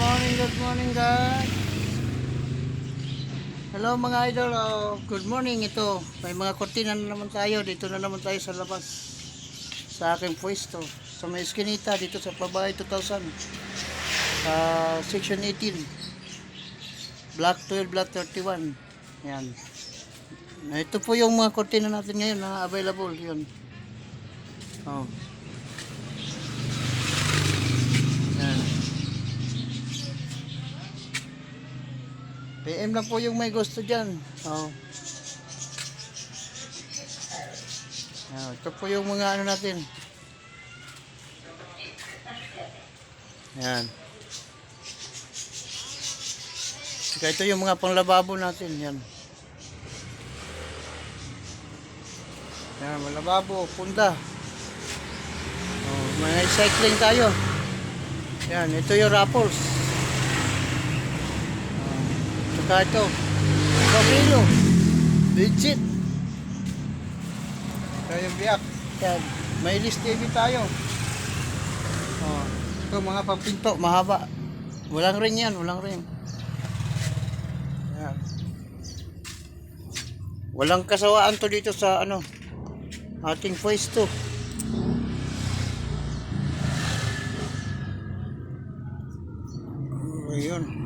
morning, good morning guys. Hello mga idol, oh, good morning ito. May mga kortina na naman tayo. Dito na naman tayo sa labas. Sa aking pwesto. Sa may eskinita dito sa Pabay 2000. Sa section 18. Block 12, block 31. Yan. Ito po yung mga kortina natin ngayon na available. Yun. Oh. Yan. PM lang po yung may gusto dyan. Oh. Yan, ito po yung mga ano natin. Yan. Saka ito yung mga panglababo natin. Yan. Yan, mga lababo, punda. Oh, may cycling tayo. Yan, ito yung Raffles. Saka ito. Camilo. Legit. Yung biyak. Yan. May list TV tayo. Oh, ito mga pampinto, mahaba. Walang ring yan, walang ring. Yan. Walang kasawaan to dito sa ano ating pwesto. Ayun.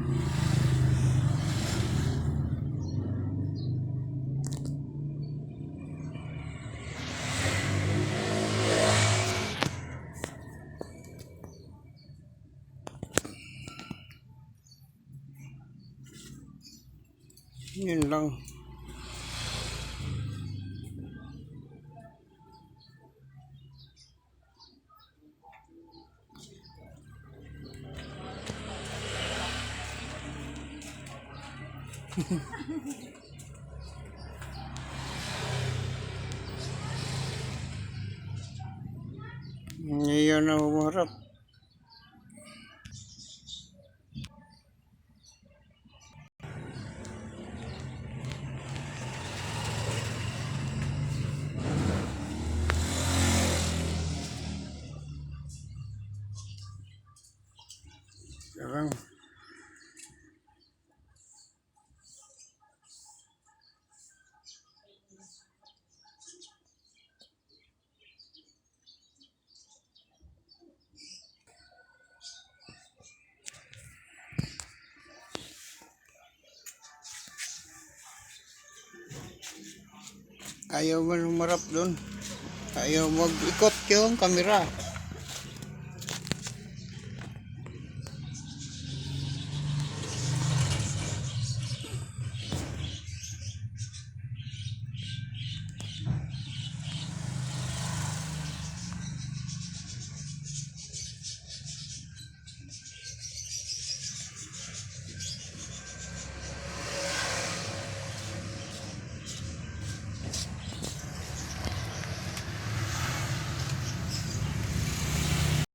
Yun lang. Ngayon na Sekarang ayaw man humarap doon. Ayaw mag-ikot yung kamera.